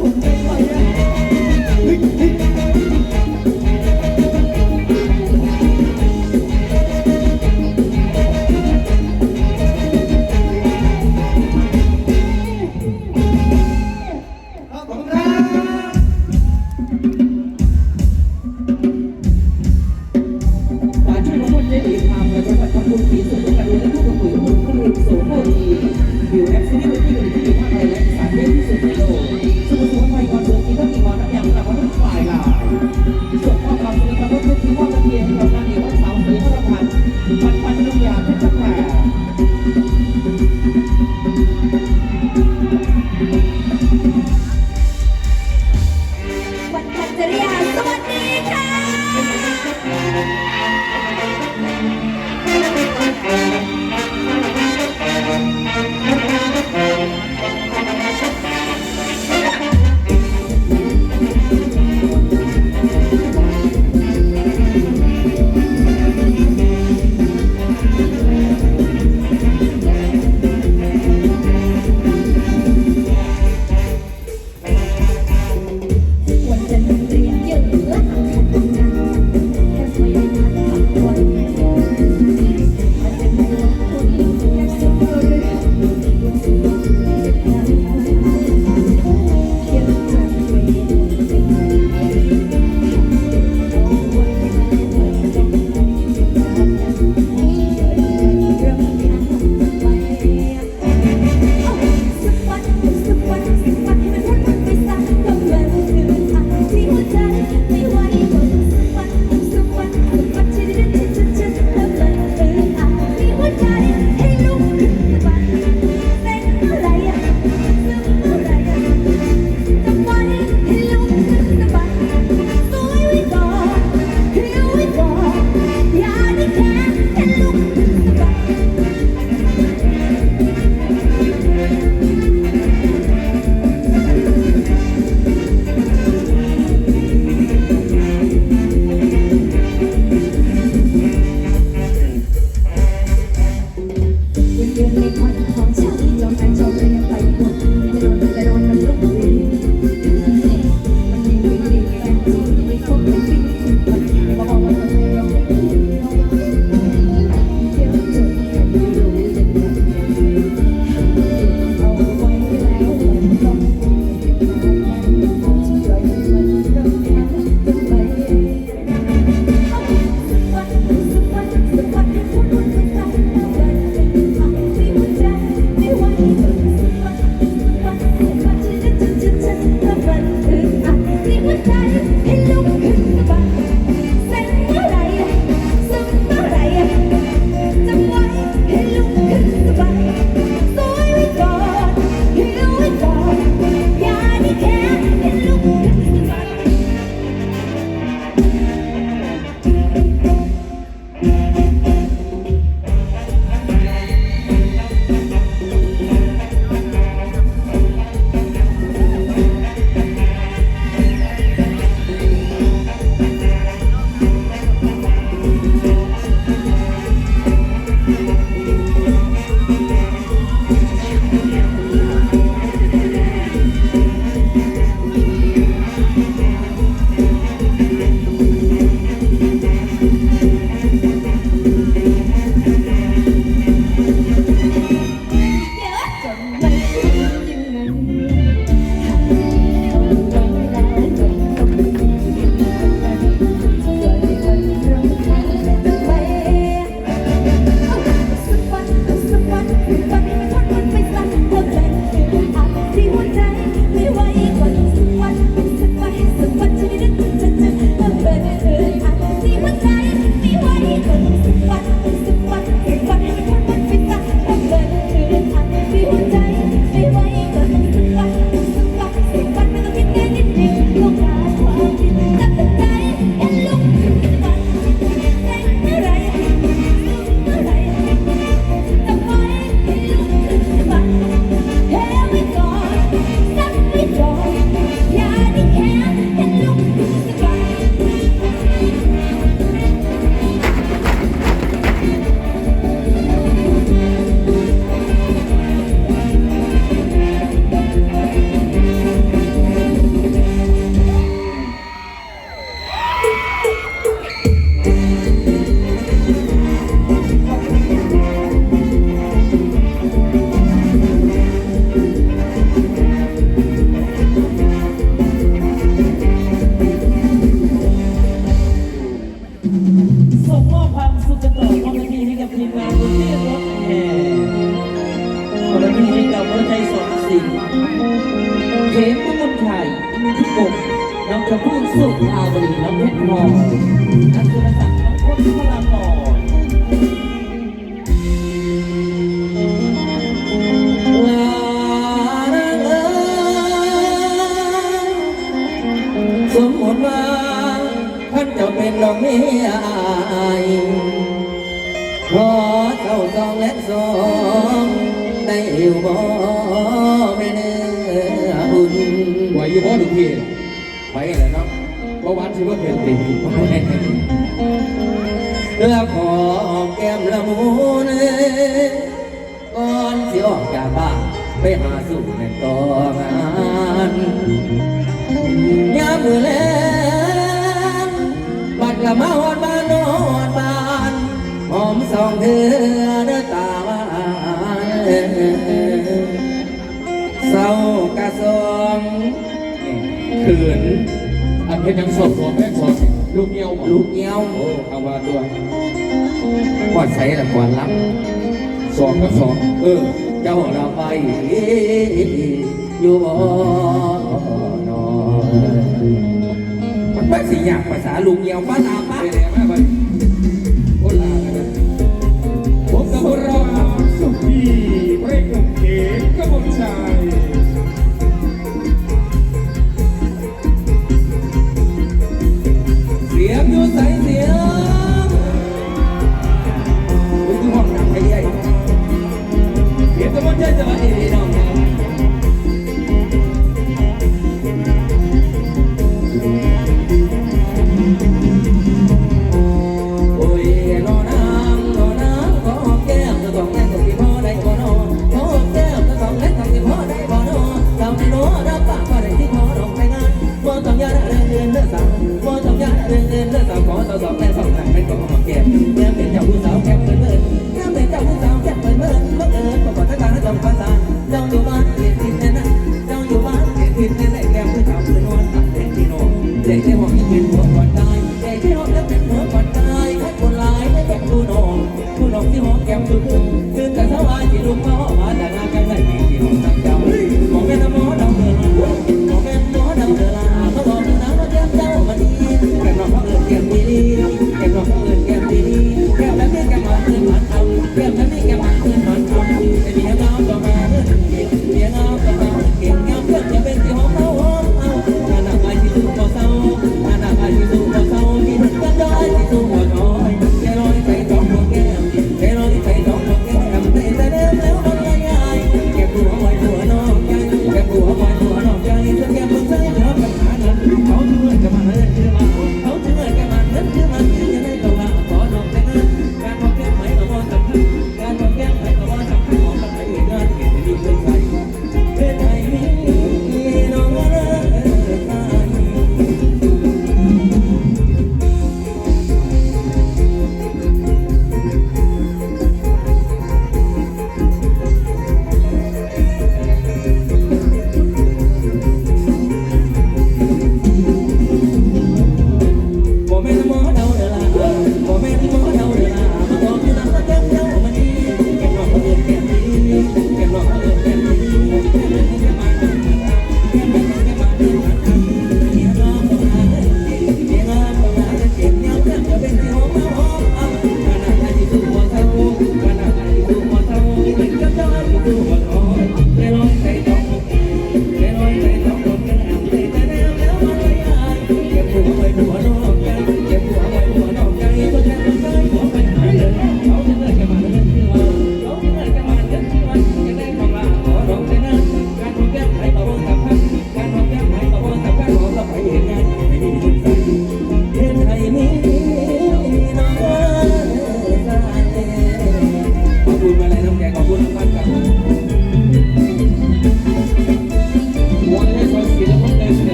ผมเจ็บไปแล้วินเขมมนชัยอินทิกบน้องกระพูนสุภาวดีน้องเพชรพลอยอันสุรศักดิ์น้องพลพลากรสมมติว่าท่านจะเป็นน้องเมียพอเท่าสองและสอง ได้บ่แม่เนื้อบุญหวอยู่บ่ทุกทีไปวกันเลยเนาะเพราะวันสิว่าเปลี่ยนตีและขอแก้มละมุนก่อนสิออกจากบ้านไปหาสู่แม่ต่องานยามมือแลงบัดละมาหอดบ้านนอนบ้านหอมสองเธอเด้อ เศร้ากระซองขืนอันเป็นยังสอดหัวแม่สดลูกเงี้ยวลูกเงี้ยวโอ้เอาว่าด้วกวาดใส่แต่กวาดลับสองก็สองเออ เจ้าระไปอยู่บ่นอนมันเป็นสิ่งอยากภาษาลูกเงี้ยวภาษาป้ Get the one that's the one, Capital.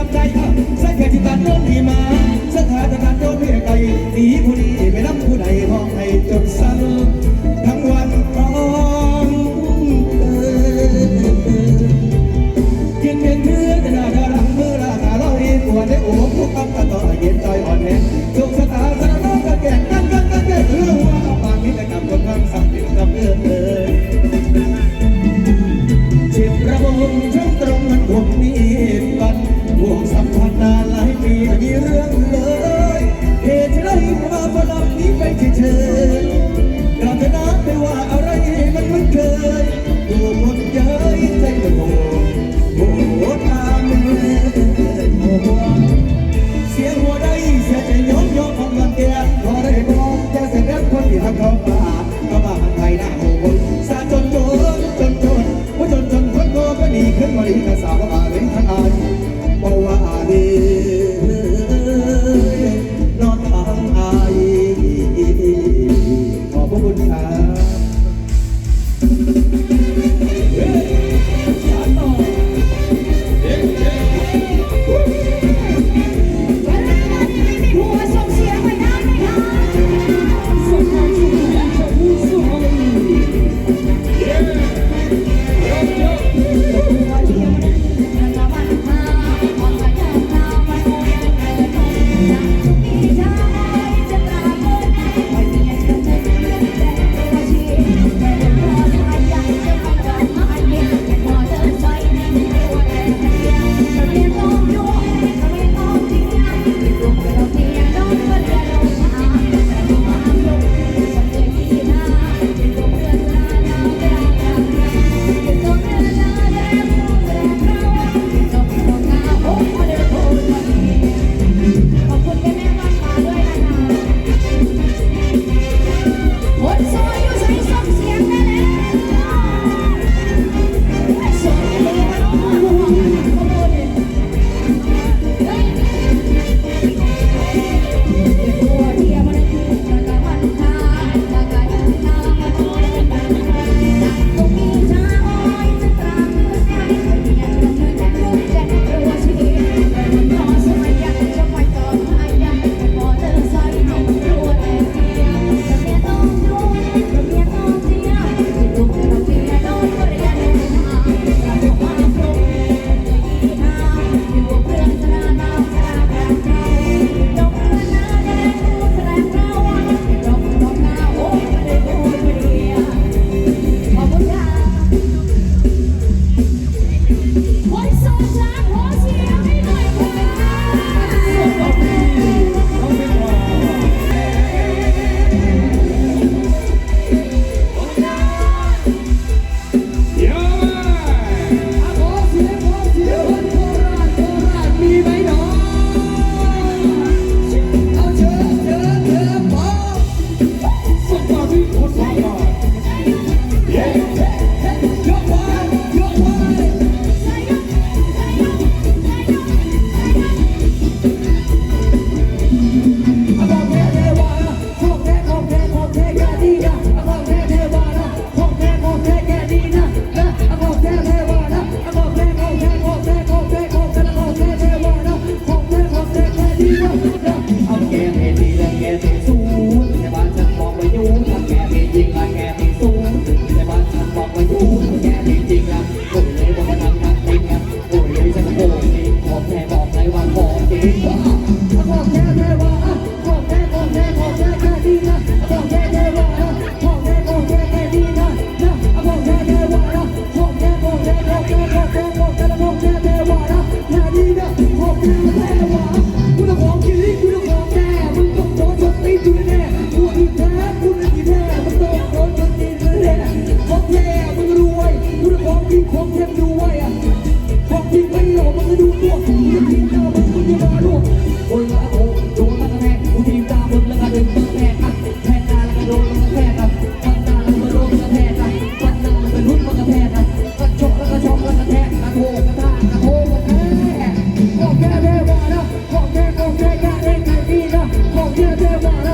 รับใจเออใส่แค่จิตตัดโน้นที่มาสถานการณ์โน้นเรียกไกลหนีผู้นี้ไปรับผู้ใดห้องให้จดสั้นทั้งวันของเธอย็นเป็นเมื่อจะน่าจะรังเมื่อราคาเราดีตัวได้โอ้ผู้กำกับต่อเย็นใจอ่อนแน่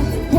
Yeah.